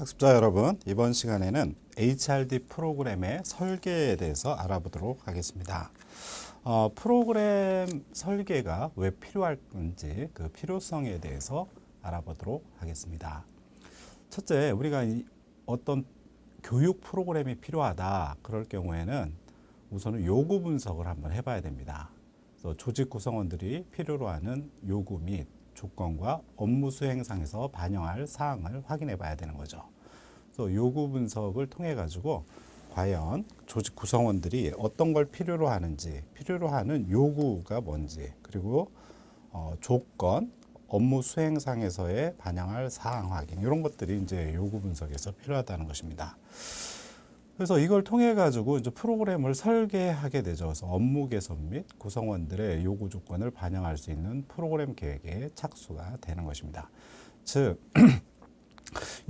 학습자 여러분, 이번 시간에는 HRD 프로그램의 설계에 대해서 알아보도록 하겠습니다. 어, 프로그램 설계가 왜 필요할 건지 그 필요성에 대해서 알아보도록 하겠습니다. 첫째, 우리가 이 어떤 교육 프로그램이 필요하다 그럴 경우에는 우선은 요구 분석을 한번 해봐야 됩니다. 그래서 조직 구성원들이 필요로 하는 요구 및 조건과 업무 수행상에서 반영할 사항을 확인해 봐야 되는 거죠. 그래서 요구 분석을 통해 가지고 과연 조직 구성원들이 어떤 걸 필요로 하는지, 필요로 하는 요구가 뭔지, 그리고 어, 조건, 업무 수행상에서의 반영할 사항 확인 이런 것들이 이제 요구 분석에서 필요하다는 것입니다. 그래서 이걸 통해 가지고 이제 프로그램을 설계하게 되죠. 그래서 업무 개선 및 구성원들의 요구 조건을 반영할 수 있는 프로그램 계획에 착수가 되는 것입니다. 즉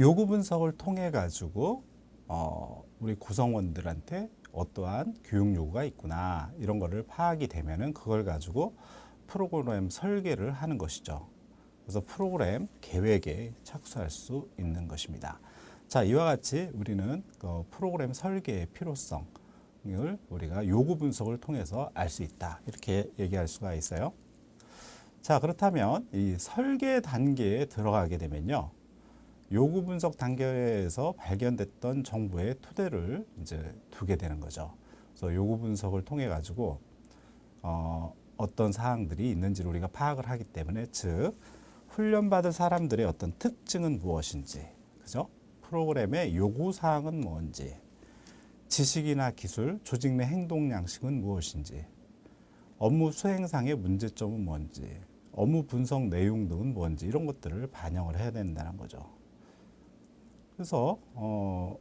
요구 분석을 통해 가지고 어, 우리 구성원들한테 어떠한 교육 요구가 있구나 이런 거를 파악이 되면은 그걸 가지고 프로그램 설계를 하는 것이죠. 그래서 프로그램 계획에 착수할 수 있는 것입니다. 자, 이와 같이 우리는 그 프로그램 설계의 필요성을 우리가 요구 분석을 통해서 알 수 있다. 이렇게 얘기할 수가 있어요. 자, 그렇다면 이 설계 단계에 들어가게 되면요. 요구 분석 단계에서 발견됐던 정보의 토대를 이제 두게 되는 거죠. 그래서 요구 분석을 통해 가지고 어, 어떤 사항들이 있는지를 우리가 파악을 하기 때문에 즉 훈련받을 사람들의 어떤 특징은 무엇인지 그죠? 프로그램의 요구 사항은 뭔지 지식이나 기술, 조직 내 행동 양식은 무엇인지 업무 수행상의 문제점은 뭔지 업무 분석 내용 등은 뭔지 이런 것들을 반영을 해야 된다는 거죠. 그래서 어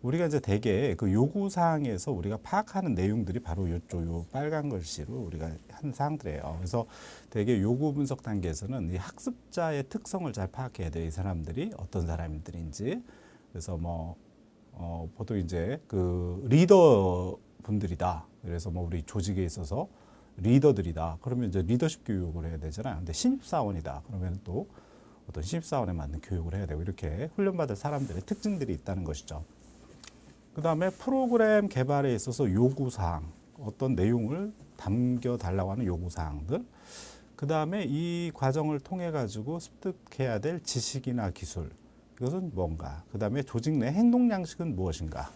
우리가 이제 대개 그 요구 사항에서 우리가 파악하는 내용들이 바로 요쪽 요 빨간 글씨로 우리가 한 사항들이에요. 그래서 대개 요구 분석 단계에서는 이 학습자의 특성을 잘 파악해야 돼요. 이 사람들이 어떤 사람들인지. 그래서 뭐 어, 보통 이제 그 리더 분들이다. 그래서 뭐 우리 조직에 있어서 리더들이다. 그러면 이제 리더십 교육을 해야 되잖아요. 근데 신입사원이다. 그러면 또 어떤 신입사원에 맞는 교육을 해야 되고 이렇게 훈련받을 사람들의 특징들이 있다는 것이죠. 그 다음에 프로그램 개발에 있어서 요구사항, 어떤 내용을 담겨달라고 하는 요구사항들, 그 다음에 이 과정을 통해 가지고 습득해야 될 지식이나 기술, 이것은 뭔가, 그 다음에 조직 내 행동 양식은 무엇인가,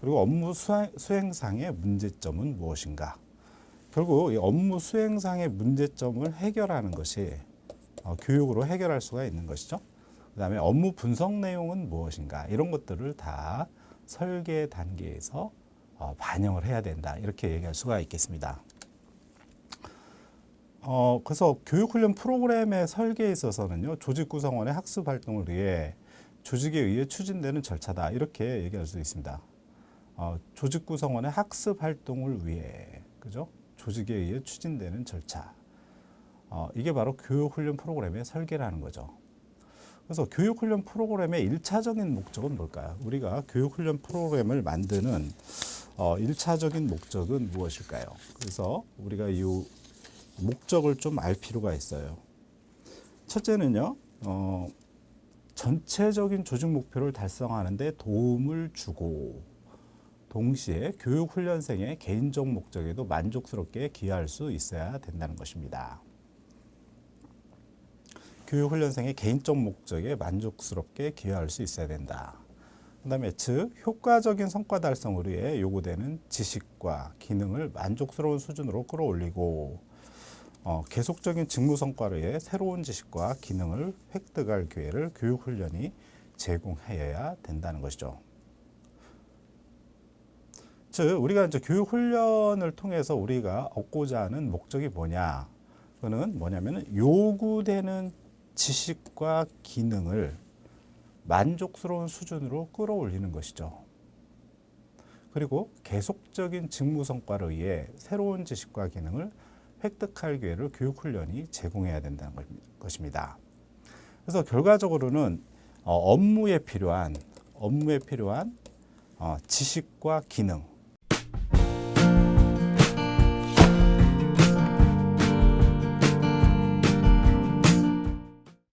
그리고 업무 수행, 수행상의 문제점은 무엇인가. 결국 이 업무 수행상의 문제점을 해결하는 것이 어, 교육으로 해결할 수가 있는 것이죠. 그 다음에 업무 분석 내용은 무엇인가, 이런 것들을 다 설계 단계에서 어, 반영을 해야 된다 이렇게 얘기할 수가 있겠습니다. 어, 그래서 교육훈련 프로그램의 설계에 있어서는요 조직 구성원의 학습 활동을 위해 조직에 의해 추진되는 절차다 이렇게 얘기할 수 있습니다. 어, 조직 구성원의 학습 활동을 위해 그죠? 조직에 의해 추진되는 절차. 어, 이게 바로 교육훈련 프로그램의 설계라는 거죠. 그래서 교육훈련 프로그램의 일차적인 목적은 뭘까요? 우리가 교육훈련 프로그램을 만드는 어, 일차적인 목적은 무엇일까요? 그래서 우리가 이 목적을 좀 알 필요가 있어요. 첫째는요, 어, 전체적인 조직 목표를 달성하는 데 도움을 주고, 동시에 교육훈련생의 개인적 목적에도 만족스럽게 기여할 수 있어야 된다는 것입니다. 교육훈련생의 개인적 목적에 만족스럽게 기여할 수 있어야 된다. 그 다음에 즉 효과적인 성과 달성을 위해 요구되는 지식과 기능을 만족스러운 수준으로 끌어올리고 어, 계속적인 직무 성과를 위해 새로운 지식과 기능을 획득할 기회를 교육훈련이 제공해야 된다는 것이죠. 즉 우리가 이제 교육훈련을 통해서 우리가 얻고자 하는 목적이 뭐냐? 그는 뭐냐면은 요구되는 지식과 기능을 만족스러운 수준으로 끌어올리는 것이죠. 그리고 계속적인 직무 성과를 위해 새로운 지식과 기능을 획득할 기회를 교육훈련이 제공해야 된다는 것입니다. 그래서 결과적으로는 어, 업무에 필요한 업무에 필요한 어, 지식과 기능